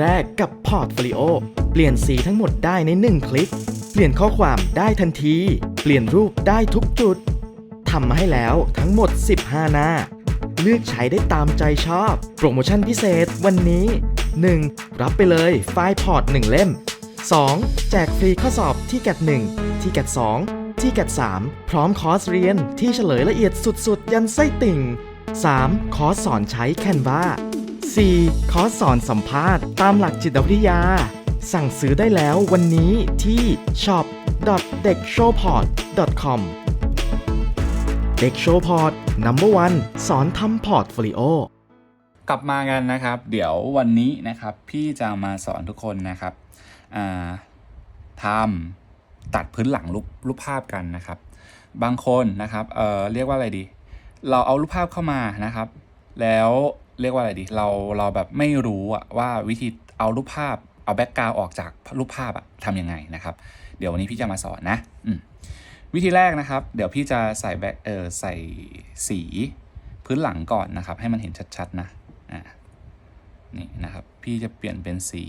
แรกกับพอร์ตโฟลิโอเปลี่ยนสีทั้งหมดได้ใน 1 คลิก เปลี่ยนข้อความได้ทันที เปลี่ยนรูปได้ทุกจุดทำมาให้แล้วทั้งหมด 15 หน้า เลือกใช้ได้ตามใจชอบ โปรโมชั่นพิเศษวันนี้ 1. รับไปเลยไฟล์พอร์ต1เล่ม 2. แจกฟรีข้อสอบที่แกด1ที่แกด2ที่แกด3พร้อมคอร์สเรียนที่เฉลยละเอียดสุดๆ ยันไส้ติ่ง 3. คอร์สสอนใช้ Canva 4. คอร์สสอนสัมภาษณ์ตามหลักจิตวิทยา สั่งซื้อได้แล้ววันนี้ที่ shop d e k s h o w p o r t com เด็กโชว์พอร์ต number one สอนทำพอร์ตโฟลิโอกลับมากันนะครับ เดี๋ยววันนี้นะครับ พี่จะมาสอนทุกคนนะครับทำตัดพื้นหลังรูปรูปภาพกันนะครับ บางคนนะครับเเรียกว่าอะไรดี เราเอารูปภาพเข้ามานะครับ แล้ว เรียกว่าอะไรดี เราเราแบบไม่รู้อะว่าวิธีเอารูปภาพเอาแบ็กกราวออกจากรูปภาพอะทำยังไงนะครับ เดี๋ยววันนี้พี่จะมาสอนนะวิธีแรกนะครับ เดี๋ยวพี่จะใส่แบ็กเออใส่สีพื้นหลังก่อนนะครับ ให้มันเห็นชัดๆนะอ่านี่นะครับ พี่จะเปลี่ยนเป็นสี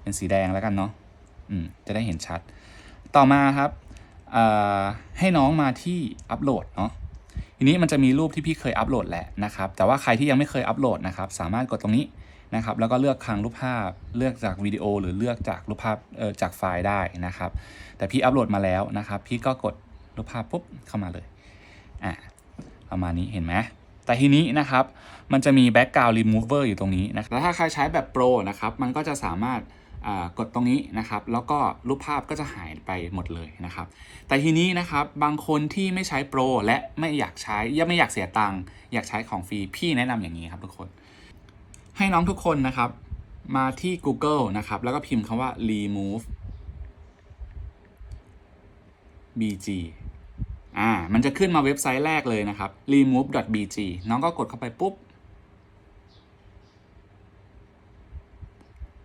เป็นสีแดงแล้วกันเนาะอืมจะได้เห็นชัด ต่อมาครับอ่อให้น้องมาที่อัปโหลดเนาะ ทีนี้มันจะมีรูปที่พี่เคยอัปโหลดแหละนะครับ แต่ว่าใครที่ยังไม่เคยอัปโหลดนะครับ สามารถกดตรงนี้นะครับ แล้วก็เลือกคลังรูปภาพ เลือกจากวิดีโอ หรือเลือกจากรูปภาพเออจากไฟล์ได้นะครับ แต่พี่อัปโหลดมาแล้วนะครับ พี่ก็กดรูปภาพปุ๊บเข้ามาเลย อ่าประมาณนี้เห็นไหมแต่ทีนี้นะครับ มันจะมี background remover อยู่ตรงนี้นะแล้วถ้าใครใช้แบบ Pro นะครับ มันก็จะสามารถ กดตรงนี้นะครับ แล้วก็รูปภาพก็จะหายไปหมดเลยนะครับ แต่ทีนี้นะครับบางคนที่ไม่ใช้ Pro และไม่อยากใช้ยังไม่อยากเสียตังค์อยากใช้ของฟรีพี่แนะนำอย่างนี้ครับทุกคน ให้น้องทุกคนนะครับมาที่ Google นะครับ แล้วก็พิมพ์คำว่า remove bg อ่า มันจะขึ้นมาเว็บไซต์แรกเลยนะครับ remove.bg น้องก็กดเข้าไปปุ๊บ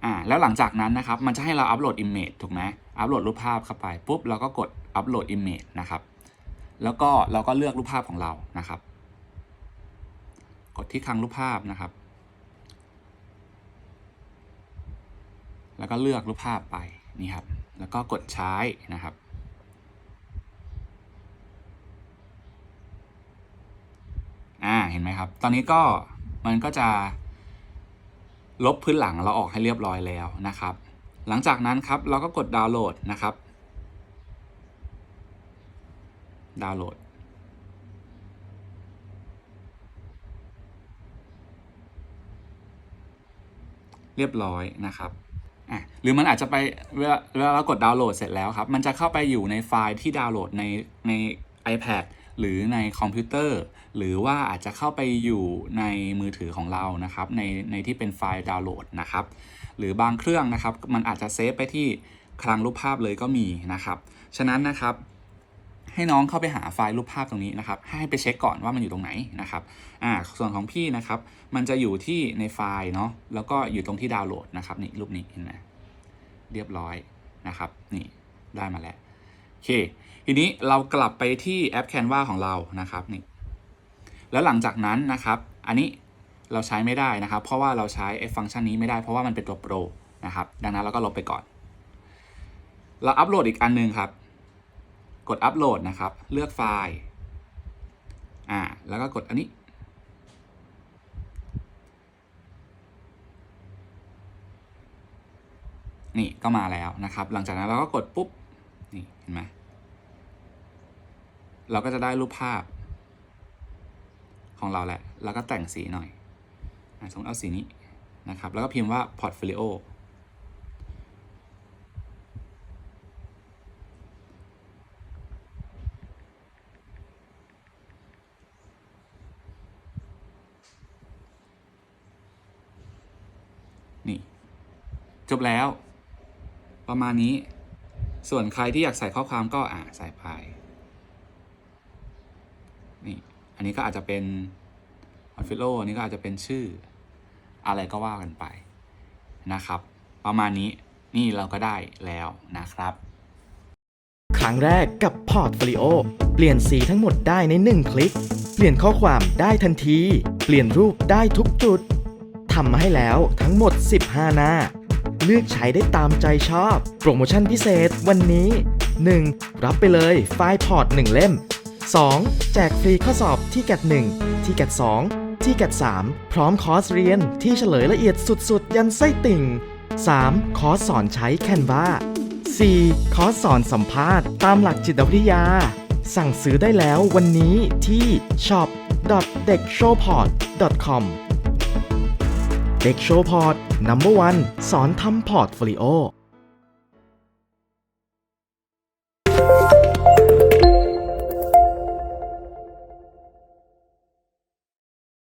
อ่าแล้วหลังจากนั้นนะครับมันจะให้เราอัปโหลด image ถูกไหมอัปโหลดรูปภาพเข้าไปปุ๊บเราก็กดอัปโหลด image นะครับแล้วก็เราก็เลือกรูปภาพของเรานะครับ กดที่คลังรูปภาพนะครับ แล้วก็เลือกรูปภาพไปนี่ครับ แล้วก็กดใช้นะครับอ่าเห็นไหมครับ ตอนนี้ก็มันก็จะ ลบพื้นหลังเราออกให้เรียบร้อยแล้วนะครับ หลังจากนั้นครับเราก็กดดาวน์โหลดนะครับ ดาวน์โหลด เรียบร้อยนะครับหรือมันอาจจะไปเวลาเวลาเรากดดาวน์โหลดเสร็จแล้วครับ มันจะเข้าไปอยู่ในไฟล์ที่ดาวน์โหลดในใน iPad หรือในคอมพิวเตอร์ หรือว่าอาจจะเข้าไปอยู่ในมือถือของเรานะครับในในที่เป็นไฟล์ดาวน์โหลดนะครับหรือบางเครื่องนะครับมันอาจจะเซฟไปที่คลังรูปภาพเลยก็มีนะครับ ฉะนั้นนะครับให้น้องเข้าไปหาไฟล์รูปภาพตรงนี้นะครับ ให้ไปเช็คก่อนว่ามันอยู่ตรงไหนนะครับอ่าส่วนของพี่นะครับ มันจะอยู่ที่ในไฟล์เนาะแล้วก็อยู่ตรงที่ดาวน์โหลดนะครับนี่รูปนี้เห็นไหมเรียบร้อยนะครับ นี่ได้มาแล้ว เค ทีนี้เรากลับไปที่แอป Canva ของเรานะครับนี่แล้วหลังจากนั้นนะครับ อันนี้เราใช้ไม่ได้นะครับ เพราะว่าเราใช้ไอ้ฟังก์ชันนี้ไม่ได้เพราะว่ามันเป็นตัวโปรนะครับ ดังนั้นเราก็ลบไปก่อน เราอัปโหลดอีกอันหนึงครับ กดอัปโหลดนะครับ เลือกไฟล์อ่าแล้วก็กดอันนี้นี่ก็มาแล้วนะครับ หลังจากนั้นเราก็กดปุ๊บ นี่เห็นไหมเราก็จะได้รูปภาพ ของเราแหละ แล้วก็แต่งสีหน่อยสมมติเอาสีนี้นะครับ แล้วก็พิมพ์ว่า portfolio นี่ จบแล้ว ประมาณนี้ ส่วนใครที่อยากใส่ข้อความก็อ่าใส่ไปนี่อันนี้ก็อาจจะเป็นออฟฟิโลอันนี้ก็อาจจะเป็นชื่อ อะไรก็ว่ากันไปนะครับ ประมาณนี้นี่เราก็ได้แล้วนะครับ ครั้งแรกกับพอร์ตโฟลิโอเปลี่ยนสีทั้งหมดได้ใน 1 คลิก เปลี่ยนข้อความได้ทันที เปลี่ยนรูปได้ทุกจุดทำมาให้แล้วทั้งหมด 15 หน้า เลือกใช้ได้ตามใจชอบ โปรโมชั่นพิเศษวันนี้ 1. รับไปเลยไฟล์พอร์ต 1 เล่ม 2. แจกฟรีข้อสอบที่แกด1ที่แกด2ที่แกด3พร้อมคอร์สเรียนที่เฉลยละเอียดสุดๆ ยันไส้ติ่ง 3. คอร์สสอนใช้ Canva 4. คอร์สสอนสัมภาษณ์ตามหลักจิตวิทยา สั่งซื้อได้แล้ววันนี้ที่ shop d e k s h o w p o r t com เด็กโชว์พอร์ต number one สอนทำพอร์ตโฟลิโอ